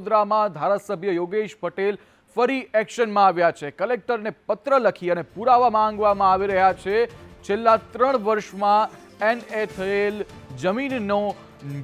વડોદરામાં ધારાસભ્ય યોગેશ પટેલ ફરી એક્શનમાં આવ્યા છે. કલેક્ટરને પત્ર લખી અને પુરાવા માંગવામાં આવી રહ્યા છે. છેલ્લા ત્રણ વર્ષમાં એનએ થયેલ જમીનનો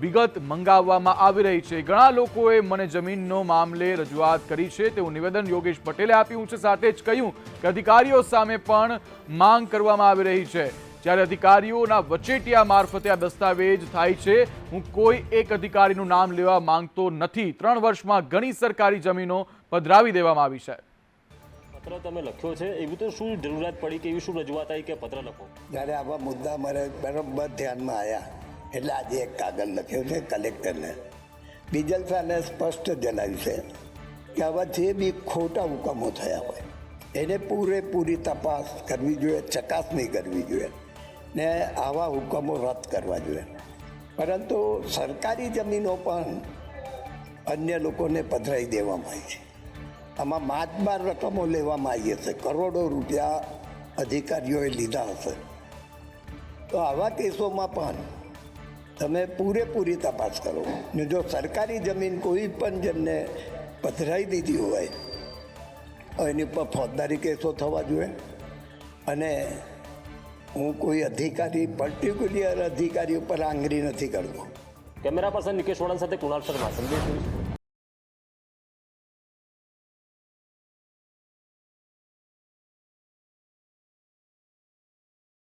વિગત મંગાવવામાં આવી રહી છે. ઘણા લોકોએ મને જમીનનો મામલે રજૂઆત કરી છે. તેવું નિવેદન યોગેશ પટેલે આપ્યું છે. સાથે જ કહ્યું કે અધિકારીઓ સામે પણ માંગ કરવામાં આવી રહી છે. જ્યારે અધિકારીઓના વચેટિયા મારફતે આ દસ્તાવેજ થાય છે હું કોઈ એક અધિકારીનું નામ લેવા માંગતો નથી. ત્રણ વર્ષમાં ઘણી સરકારી જમીનો પધરાવી દેવામાં આવી છે. પત્ર તમે લખ્યો છે એવી તો શું જરૂરિયાત પડી કે એવી શું રજૂઆત આવી કે પત્ર લખો? જ્યારે આવા મુદ્દા મારે બરાબર ધ્યાનમાં આવ્યા એટલે આજે એક કાગળ લખ્યો છે કલેક્ટરને. બીજલ સાને સ્પષ્ટ જણાવ્યું છે કે આવા જે બી ખોટા હુકમો થયા હોય એને પૂરેપૂરી તપાસ કરવી જોઈએ ચકાસણી કરવી જોઈએ. ને આવા હુકમો રદ કરવા જોઈએ. પરંતુ સરકારી જમીનો પણ અન્ય લોકોને પધરાઈ દેવામાં આવી છે. આમાં માતબાર રકમો લેવામાં આવી હશે. કરોડો રૂપિયા અધિકારીઓએ લીધા હશે. તો આવા કેસોમાં પણ તમે પૂરેપૂરી તપાસ કરો. ને જો સરકારી જમીન કોઈ પણ જણને પધરાઈ દીધી હોય એની ઉપર ફોજદારી કેસો થવા જોઈએ. અને હું કોઈ અધિકારી પર્ટિક્યુલર અધિકારી ઉપર આંગળી નથી કરતો. કેમેરા પર્સન નિકેશ વળન સાથે કુણાલ શર્મા. સંદેશ